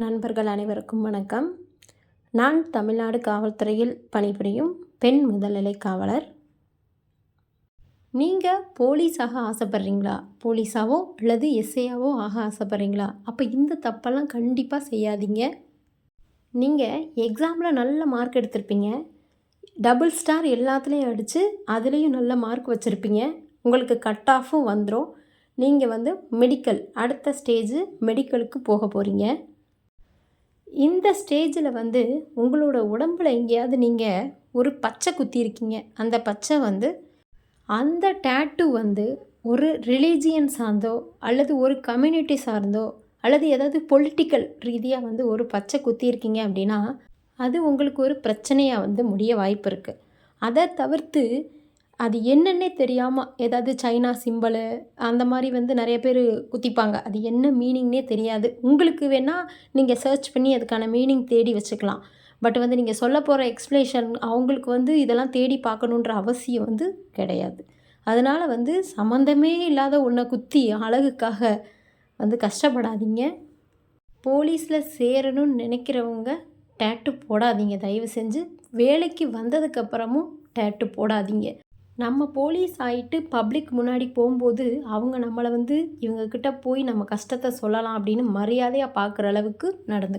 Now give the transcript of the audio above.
நண்பர்கள் அனைவருக்கும் வணக்கம். நான் தமிழ்நாடு காவல்துறையில் பணிபுரியும் பெண் முதல்நிலை காவலர். நீங்கள் போலீஸாக ஆசைப்பட்றீங்களா? போலீஸாவோ அல்லது எஸ்ஐயாவோ ஆக ஆசைப்பட்றீங்களா? அப்போ இந்த தப்பெல்லாம் கண்டிப்பாக செய்யாதீங்க. நீங்கள் எக்ஸாமில் நல்ல மார்க் எடுத்திருப்பீங்க. டபுள் ஸ்டார் எல்லாத்துலேயும் அடித்து அதுலேயும் நல்ல மார்க் வச்சுருப்பீங்க. உங்களுக்கு கட் ஆஃபும் வந்துடும் நீங்கள் வந்து மெடிக்கல் அடுத்த ஸ்டேஜு மெடிக்கலுக்கு போக போகிறீங்க இந்த ஸ்டேஜில் வந்து உங்களோட உடம்புல எங்கேயாவது நீங்கள் ஒரு பச்சை குத்திருக்கீங்க அந்த பச்சை வந்து அந்த டேட்டு வந்து ஒரு ரிலீஜியன் சார்ந்தோ அல்லது ஒரு கம்யூனிட்டி சார்ந்தோ அல்லது ஏதாவது பொலிட்டிக்கல் ரீதியாக வந்து ஒரு பச்சை குத்தியிருக்கீங்க அப்படின்னா அது உங்களுக்கு ஒரு பிரச்சனையாக வந்து முடிய வாய்ப்பு இருக்குது அதை தவிர்த்து அது என்னன்னே தெரியாமல் ஏதாவது சைனா சிம்பலு அந்த மாதிரி வந்து நிறைய பேர் குத்திப்பாங்க. அது என்ன மீனிங்னே தெரியாது. உங்களுக்கு வேணால் நீங்கள் சர்ச் பண்ணி அதுக்கான மீனிங் தேடி வச்சுக்கலாம். பட் வந்து நீங்கள் சொல்ல போகிற எக்ஸ்ப்ளேஷன் அவங்களுக்கு வந்து இதெல்லாம் தேடி பார்க்கணுன்ற அவசியம் வந்து கிடையாது. அதனால் வந்து சம்மந்தமே இல்லாத ஒன்றை குத்தி அழகுக்காக வந்து கஷ்டப்படாதீங்க. போலீஸில் சேரணும்னு நினைக்கிறவங்க டேட்டு போடாதீங்க. தயவு செஞ்சு வேலைக்கு வந்ததுக்கப்புறமும் டேட்டு போடாதீங்க. நம்ம போலீஸ் ஆகிட்டு பப்ளிக் முன்னாடி போகும்போது அவங்க நம்மளை வந்து இவங்கக்கிட்ட போய் நம்ம கஷ்டத்தை சொல்லலாம் அப்படின்னு மரியாதையாக பார்க்குற அளவுக்கு நடந்து